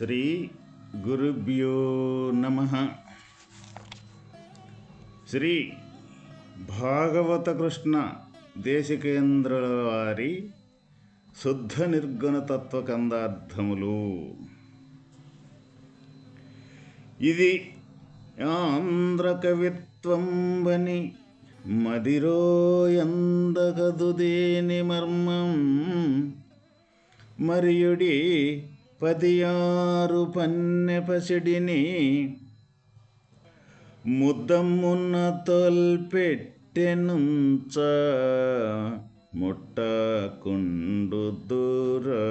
శ్రీ గురుభ్యో నమ. శ్రీ భాగవత కృష్ణ దేశికేంద్రుల వారి శుద్ధ నిర్గుణ తత్వకందార్థములు. ఇది ఆంధ్ర కవిత్వంబని మదిరోయందగదు దేని మర్మం. మరియుడి పదియారు పన్నె పసిడిని ముద్దమ్మున్న తోల్పెట్టెనుంచ ముట్టకుండు దూరా.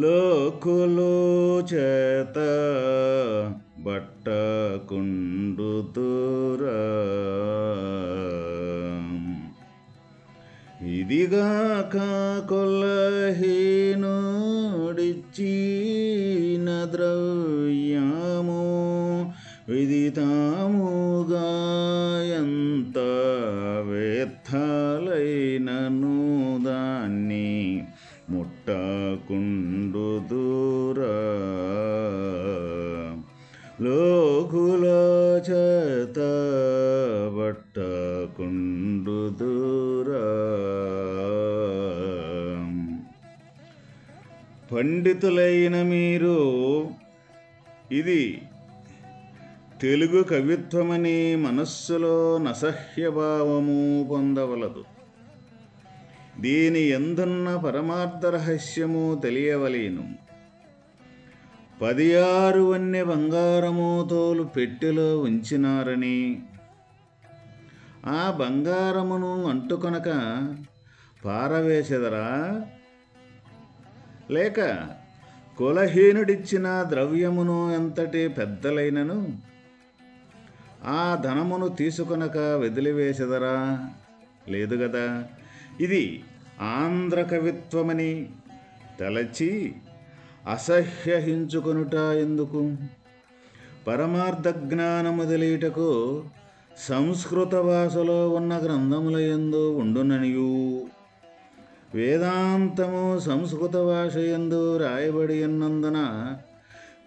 లోకులో చేత ఇదిగాక కొల్లహీనుడిచ్చిన ద్రవ్యము విదితాముగా ఎంత వ్యర్థాలైనను దాన్ని ముట్టకుండు దూరా. లోకుల చేత బట్టకుండు దూర. పండితులైన మీరు. ఇది తెలుగు కవిత్వమని మనస్సులో నసహ్యభావము పొందవలదు. దీని ఎందున్న పరమార్థ రహస్యము తెలియవలేను. పదియారు వన్నె బంగారము తోలు పెట్టెలో ఉంచినారని. ఆ బంగారమును అంటుకొనక పారవేసెదరా? లేక కులహీనుడిచ్చిన ద్రవ్యమును ఎంతటి పెద్దలైనను ఆ ధనమును తీసుకొనక వదిలివేసెదరా లేదు కదా ఇది ఆంధ్ర కవిత్వమని తలచి అసహ్యహించుకొనుట ఎందుకు? పరమార్థ జ్ఞానము తెలియటకు సంస్కృత భాషలో ఉన్న గ్రంథముల ఎందు ఉండుననియు. వేదాంతము సంస్కృత భాష ఎందు రాయబడి ఉన్నందున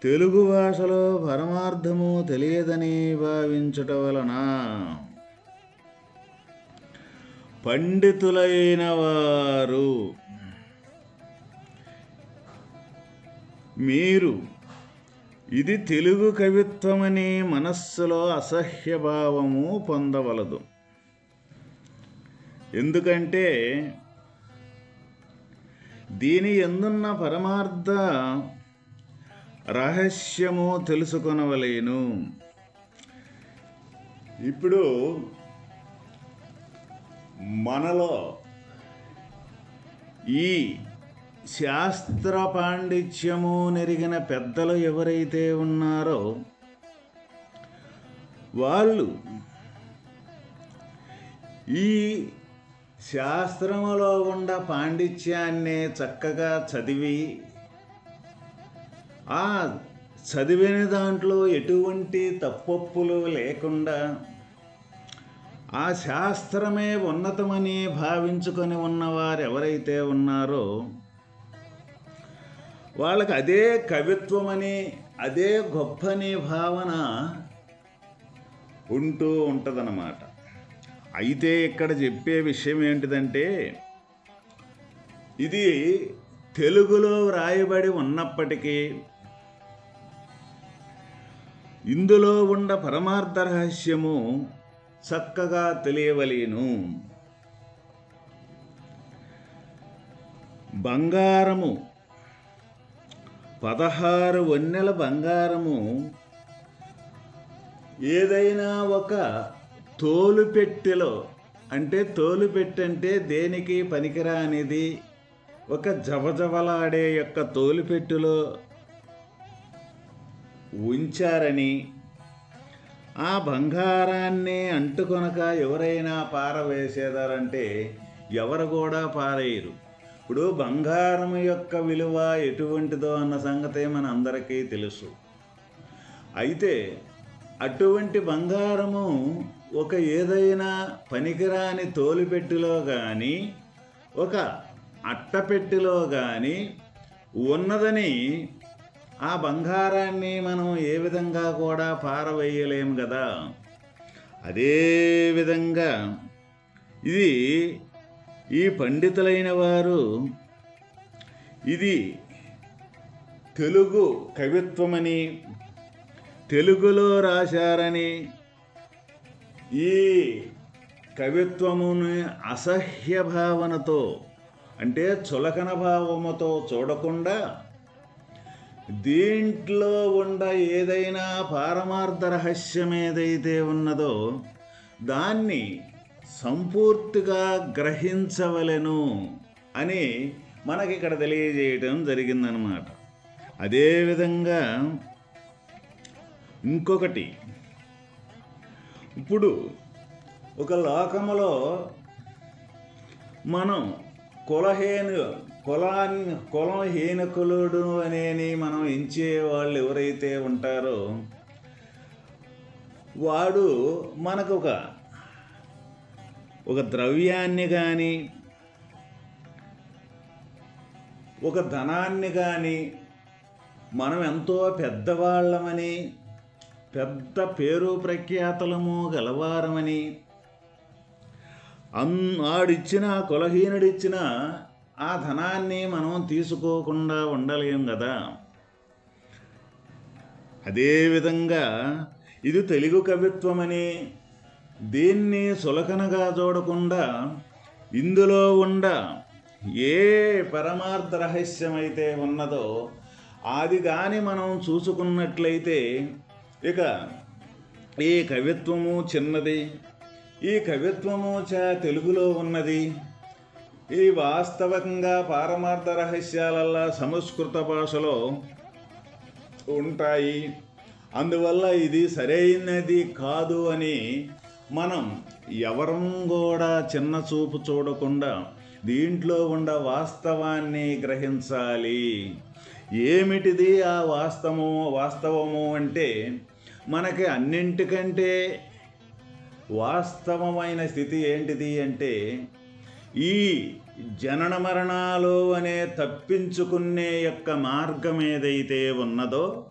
తెలుగు భాషలో పరమార్థము తెలియదని భావించట వలన పండితులైన వారు మీరు ఇది తెలుగు కవిత్వమని మనస్సులో అసహ్యభావము పొందవలదు. ఎందుకంటే దీని ఎందున్న పరమార్థ రహస్యము తెలుసుకొనవలేను. ఇప్పుడు మనలో ఈ శాస్త్ర పాండిత్యము నెరిగిన పెద్దలు ఎవరైతే ఉన్నారో వాళ్ళు ఈ శాస్త్రములో ఉన్న పాండిత్యాన్ని చక్కగా చదివి ఆ చదివిన దాంట్లో ఎటువంటి తప్పప్పులు లేకుండా ఆ శాస్త్రమే ఉన్నతమని భావించుకొని ఉన్నవారు ఎవరైతే ఉన్నారో వాళ్ళకి అదే కవిత్వమని అదే గొప్పని భావన ఉంటూ ఉంటుందన్నమాట. అయితే ఇక్కడ చెప్పే విషయం ఏంటిదంటే ఇది తెలుగులో వ్రాయబడి ఉన్నప్పటికీ ఇందులో ఉన్న పరమార్థ రహస్యము చక్కగా తెలియవలేను. బంగారము పదహారు వన్నెల బంగారము ఏదైనా ఒక తోలుపెట్టెలో. అంటే తోలుపెట్టె అంటే దేనికి పనికిరానిది ఒక జవజవలాడే యొక్క తోలుపెట్టులో ఉంచారని ఆ బంగారాన్ని అంటుకొనక ఎవరైనా పారవేసేదారంటే ఎవరు కూడా పారేయరు. ఇప్పుడు బంగారం యొక్క విలువ ఎటువంటిదో అన్న సంగతే మన అందరికీ తెలుసు. అయితే అటువంటి బంగారము ఒక ఏదైనా పనికిరాని తోలుపెట్టిలో కానీ ఒక అట్టపెట్టిలో కానీ ఉన్నదని ఆ బంగారాన్ని మనం ఏ విధంగా కూడా పారవేయలేము కదా అదే విధంగా ఇది ఈ పండితులైన వారు ఇది తెలుగు కవిత్వమని తెలుగులో రాశారని ఈ కవిత్వముని అసహ్య భావనతో అంటే చులకన భావముతో చూడకుండా దీంట్లో ఉండ ఏదైనా పారమార్థ రహస్యం ఏదైతే ఉన్నదో దాన్ని సంపూర్తిగా గ్రహించవలెను అని మనకి ఇక్కడ తెలియజేయటం జరిగిందనమాట అదేవిధంగా ఇంకొకటి ఇప్పుడు ఒక లోకములో మనం కులహేను కులాన్ని కులం హీనకులుడు అనేని మనం ఎంచే వాళ్ళు ఎవరైతే ఉంటారో వాడు మనకు ఒక ఒక ద్రవ్యాన్ని కానీ ఒక ధనాన్ని కానీ మనం ఎంతో పెద్దవాళ్ళమని పెద్ద పేరు ప్రఖ్యాతలము గలవారమని. అన్ ఆడిచ్చిన కులహీనుడిచ్చిన ఆ ధనాన్ని మనం తీసుకోకుండా ఉండలేం కదా అదేవిధంగా ఇది తెలుగు కవిత్వమని దీన్ని సులకనగా చూడకుండా ఇందులో ఉండ ఏ పరమార్థ రహస్యమైతే ఉన్నదో అది కానీ మనం చూసుకున్నట్లయితే ఇక ఈ కవిత్వము చిన్నది ఈ కవిత్వము చ తెలుగులో ఉన్నది. ఈ వాస్తవంగా పారమార్థ రహస్యాలల్లా సంస్కృత భాషలో ఉంటాయి. అందువల్ల ఇది సరైనది కాదు అని మనం ఎవరం కూడా చిన్న చూపు చూడకుండా దీంట్లో ఉన్న వాస్తవాన్ని గ్రహించాలి. ఏమిటిది ఆ వాస్తవము వాస్తవము అంటే మనకి అన్నింటికంటే వాస్తవమైన స్థితి ఏంటిది అంటే ఈ జనన మరణాలు అనే తప్పించుకునే యొక్క మార్గం ఏదైతే ఉన్నదో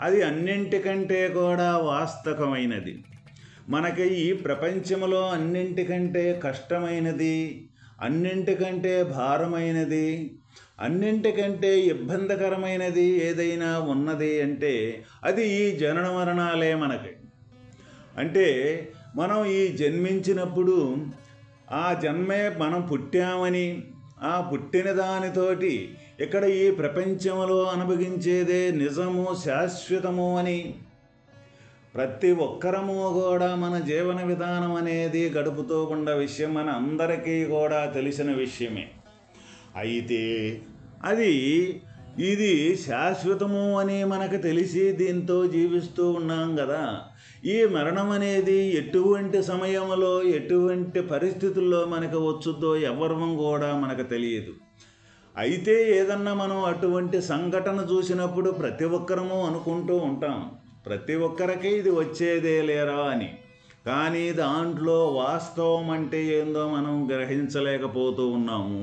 అది అన్నింటికంటే కూడా వాస్తవమైనది. మనకి ఈ ప్రపంచంలో అన్నింటికంటే కష్టమైనది అన్నింటికంటే భారమైనది అన్నింటికంటే ఇబ్బందికరమైనది ఏదైనా ఉన్నది అంటే అది ఈ జనన మరణాలే మనకి. అంటే మనం ఈ జన్మించినప్పుడు ఆ జన్మే మనం పుట్టామని ఆ పుట్టిన దానితోటి ఇక్కడ ఈ ప్రపంచంలో అనుభవించేదే నిజము శాశ్వతము అని ప్రతి ఒక్కరము కూడా మన జీవన విధానం అనేది గడుపుతూ ఉన్న విషయం మన అందరికీ కూడా తెలిసిన విషయమే. అయితే అది ఇది శాశ్వతము అని మనకు తెలిసి దీంతో జీవిస్తూ ఉన్నాం కదా. ఈ మరణం అనేది ఎటువంటి సమయంలో ఎటువంటి పరిస్థితుల్లో మనకు వచ్చుద్దో ఎవరం కూడా మనకు తెలియదు. అయితే ఏదన్నా మనం అటువంటి సంఘటన చూసినప్పుడు ప్రతి ఒక్కరము అనుకుంటూ ఉంటాం ప్రతి ఒక్కరికి ఇది వచ్చేదే లేరా అని. కానీ దాంట్లో వాస్తవం అంటే ఏందో మనం గ్రహించలేకపోతూ ఉన్నాము.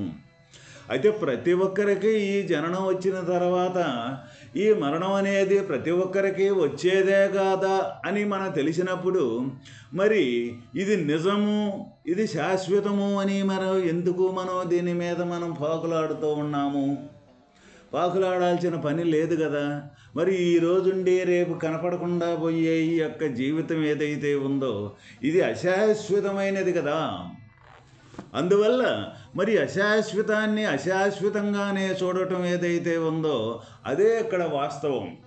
అయితే ప్రతి ఒక్కరికి ఈ జననం వచ్చిన తర్వాత ఈ మరణం అనేది ప్రతి ఒక్కరికి వచ్చేదే కాదా అని మనం తెలిసినప్పుడు మరి ఇది నిజము ఇది శాశ్వతము అని మనం ఎందుకు మనం దీని మీద మనం పాకులాడుతూ ఉన్నాము? పాకులాడాల్సిన పని లేదు కదా. మరి ఈ రోజుండి రేపు కనపడకుండా పోయే ఈ యొక్క జీవితం ఏదైతే ఉందో ఇది అశాశ్వతమైనది కదా. అందువల్ల మరి అశాశ్వతాన్ని అశాశ్వతంగానే చూడటం ఏదైతే ఉందో అదే ఇక్కడ వాస్తవం.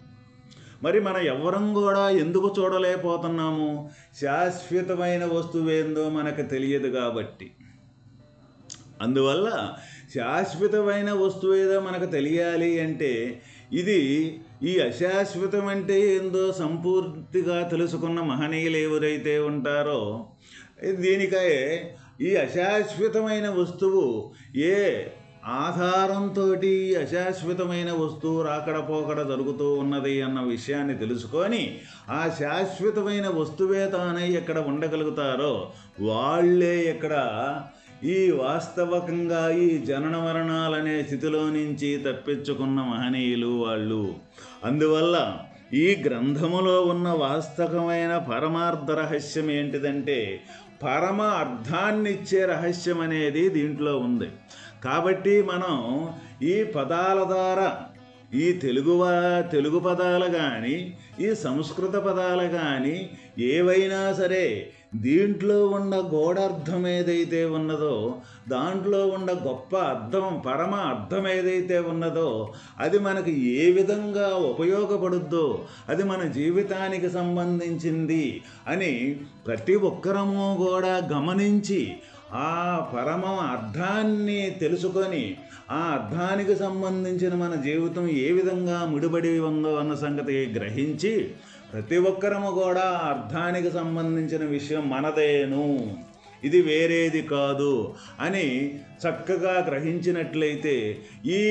మరి మన ఎవ్వరం కూడా ఎందుకు చూడలేకపోతున్నాము? శాశ్వతమైన వస్తువేందో మనకు తెలియదు కాబట్టి. అందువల్ల శాశ్వతమైన వస్తువు ఏదో మనకు తెలియాలి అంటే ఇది ఈ అశాశ్వతం అంటే ఏందో సంపూర్తిగా తెలుసుకున్న మహనీయులు ఎవరైతే ఉంటారో దీనికై ఈ అశాశ్వతమైన వస్తువు ఏ ఆధారంతో అశాశ్వతమైన వస్తువు రాకడ పోకడ జరుగుతూ ఉన్నది అన్న విషయాన్ని తెలుసుకొని ఆ శాశ్వతమైన వస్తువే తానై ఎక్కడ ఉండగలుగుతారో వాళ్ళే ఇక్కడ ఈ వాస్తవకంగా ఈ జనన మరణాలనే స్థితిలో నుంచి తప్పించుకున్న మహనీయులు వాళ్ళు. అందువల్ల ఈ గ్రంథములో ఉన్న వాస్తవమైన పరమార్థ రహస్యం ఏంటిదంటే పరమ అర్థాన్నిచ్చే రహస్యం అనేది దీంట్లో ఉంది. కాబట్టి మనం ఈ పదాల ద్వారా ఈ తెలుగువా తెలుగు పదాలు కానీ ఈ సంస్కృత పదాలు కానీ ఏవైనా సరే దీంట్లో ఉన్న గోడార్థం ఏదైతే ఉన్నదో దాంట్లో ఉన్న గొప్ప అర్థం పరమ అర్థం ఏదైతే ఉన్నదో అది మనకి ఏ విధంగా ఉపయోగపడుద్దో అది మన జీవితానికి సంబంధించింది అని ప్రతి ఒక్కరము కూడా గమనించి ఆ పరమ అర్థాన్ని తెలుసుకొని ఆ అర్థానికి సంబంధించిన మన జీవితం ఏ విధంగా ముడిపడి ఉందో అన్న సంగతి గ్రహించి ప్రతి ఒక్కరము కూడా అర్థానికి సంబంధించిన విషయం మనదేను. ఇది వేరేది కాదు అని చక్కగా గ్రహించినట్లయితే ఈ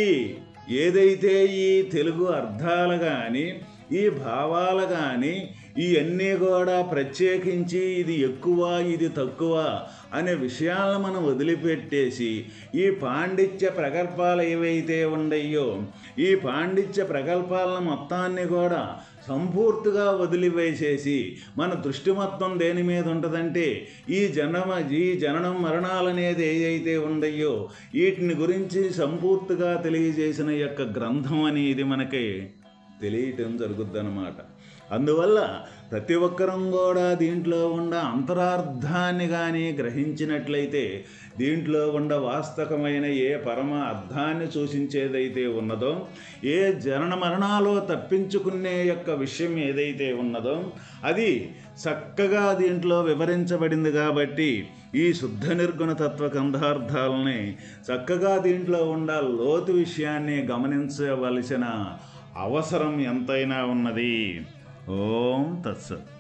ఏదైతే ఈ తెలుగు అర్థాలు కానీ ఈ భావాలు కానీ ఇవన్నీ కూడా ప్రత్యేకించి ఇది ఎక్కువ ఇది తక్కువ అనే విషయాలను మనం వదిలిపెట్టేసి ఈ పాండిత్య ప్రకల్పాలు ఏవైతే ఉండయో ఈ పాండిత్య ప్రగల్పాలను మొత్తాన్ని కూడా సంపూర్తిగా వదిలివేసేసి మన దృష్టి మొత్తం దేని మీద ఉంటుందంటే ఈ జనమ ఈ జననం మరణాలు అనేది ఏదైతే ఉండయో వీటిని గురించి సంపూర్తిగా తెలియజేసిన యొక్క గ్రంథం అనేది మనకి తెలియటం జరుగుద్దన్నమాట. అందువల్ల ప్రతి ఒక్కరం కూడా దీంట్లో ఉన్న అంతరార్థాన్ని కానీ గ్రహించినట్లయితే దీంట్లో ఉన్న వాస్తవమైన ఏ పరమ అర్థాన్ని సూచించేదైతే ఉన్నదో ఏ జనన మరణాలో తప్పించుకునే యొక్క విషయం ఏదైతే ఉన్నదో అది చక్కగా దీంట్లో వివరించబడింది కాబట్టి ఈ శుద్ధ నిర్గుణ తత్వ కంధార్థాలని చక్కగా దీంట్లో ఉన్న లోతు విషయాన్ని గమనించవలసిన అవసరం ఎంతైనా ఉన్నది. ओम तत्सत